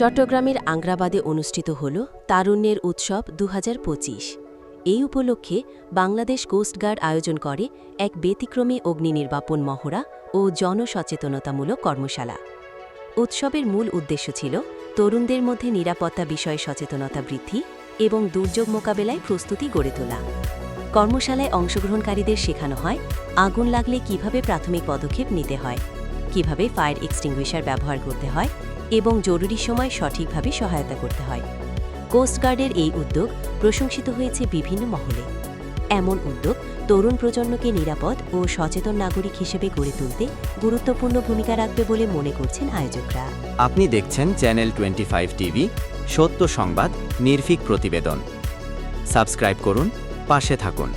চট্টগ্রামের আংরাবাদে অনুষ্ঠিত হল তারুণ্যের উৎসব দু হাজার পঁচিশ। এই উপলক্ষে বাংলাদেশ কোস্টগার্ড আয়োজন করে এক ব্যতিক্রমী অগ্নি নির্বাপন মহড়া ও জনসচেতনতামূলক কর্মশালা। উৎসবের মূল উদ্দেশ্য ছিল তরুণদের মধ্যে নিরাপত্তা বিষয়ে সচেতনতা বৃদ্ধি এবং দুর্যোগ মোকাবেলায় প্রস্তুতি গড়ে তোলা। কর্মশালায় অংশগ্রহণকারীদের শেখানো হয় আগুন লাগলে কীভাবে প্রাথমিক পদক্ষেপ নিতে হয়, কীভাবে ফায়ার এক্সটিংগুইশার ব্যবহার করতে হয় এবং জরুরি সময় সঠিকভাবে সহায়তা করতে হয়। কোস্টগার্ডের এই উদ্যোগ প্রশংসিত হয়েছে বিভিন্ন মহলে। এমন উদ্যোগ তরুণ প্রজন্মকে নিরাপদ ও সচেতন নাগরিক হিসেবে গড়ে তুলতে গুরুত্বপূর্ণ ভূমিকা রাখবে বলে মনে করছেন আয়োজকরা। আপনি দেখছেন চ্যানেল টোয়েন্টি ফাইভ টিভি সত্য সংবাদ, নির্ভীক প্রতিবেদন। সাবস্ক্রাইব করুন, পাশে থাকুন।